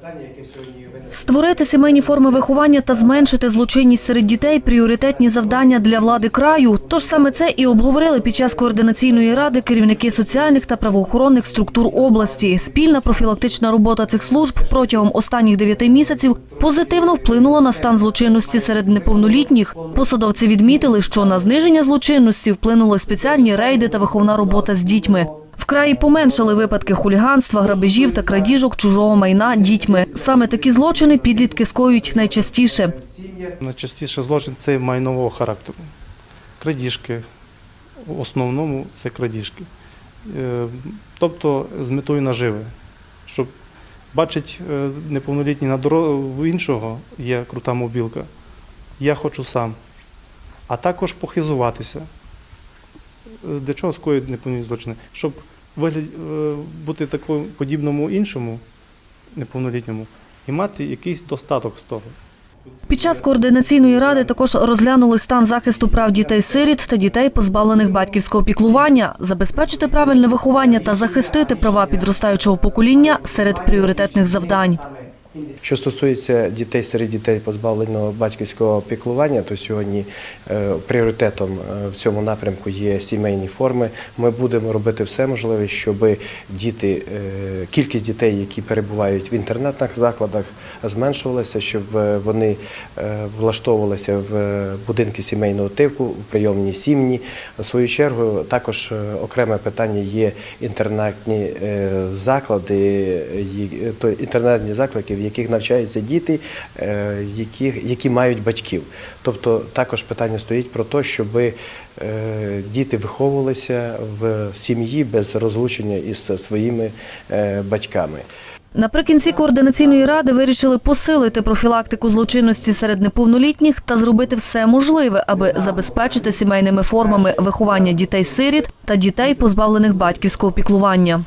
питання, яке сьогодні. Створити сімейні форми виховання та зменшити злочинність серед дітей пріоритетні завдання для влади краю. Тож саме це і обговорили під час координаційної ради керівники соціальних та правоохоронних структур області. Спільна профілактична робота цих служб протягом останніх дев'яти місяців позитивно вплинула на стан злочинності серед неповнолітніх. Посадовці відмітили, що на зниження злочинності вплинули спеціальні рейди та виховна робота з дітьми. В поменшали випадки хуліганства, грабежів та крадіжок чужого майна дітьми. Саме такі злочини підлітки скоюють найчастіше. Найчастіше злочин це майнового характеру. Крадіжки. В основному це крадіжки. Е, Тобто з метою наживи. Щоб бачить е, неповнолітній на дорогу іншого є крута мобілка. Я хочу сам. А також похизуватися. Для чого скоюють неповнолітні злочини? Щоб вигляд, е, бути такому подібному іншому неповнолітньому і мати якийсь достаток з того. Під час координаційної ради також розглянули стан захисту прав дітей-сиріт та дітей, позбавлених батьківського піклування, забезпечити правильне виховання та захистити права підростаючого покоління серед пріоритетних завдань. Що стосується дітей серед дітей позбавленого батьківського піклування, то сьогодні е, пріоритетом е, в цьому напрямку є сімейні форми. Ми будемо робити все можливе, щоб діти, е, кількість дітей, які перебувають в інтернатних закладах, зменшувалася, щоб вони влаштовувалися в будинки сімейного типу, в прийомні сім'ї. В свою чергу також окреме питання є інтернатні заклади, інтернатні заклади, в яких навчаються діти, е, які, які мають батьків. Тобто також питання стоїть про те, щоб е, діти виховувалися в сім'ї без розлучення із своїми е, батьками. Наприкінці координаційної ради вирішили посилити профілактику злочинності серед неповнолітніх та зробити все можливе, аби забезпечити сімейними формами виховання дітей-сиріт та дітей, позбавлених батьківського піклування.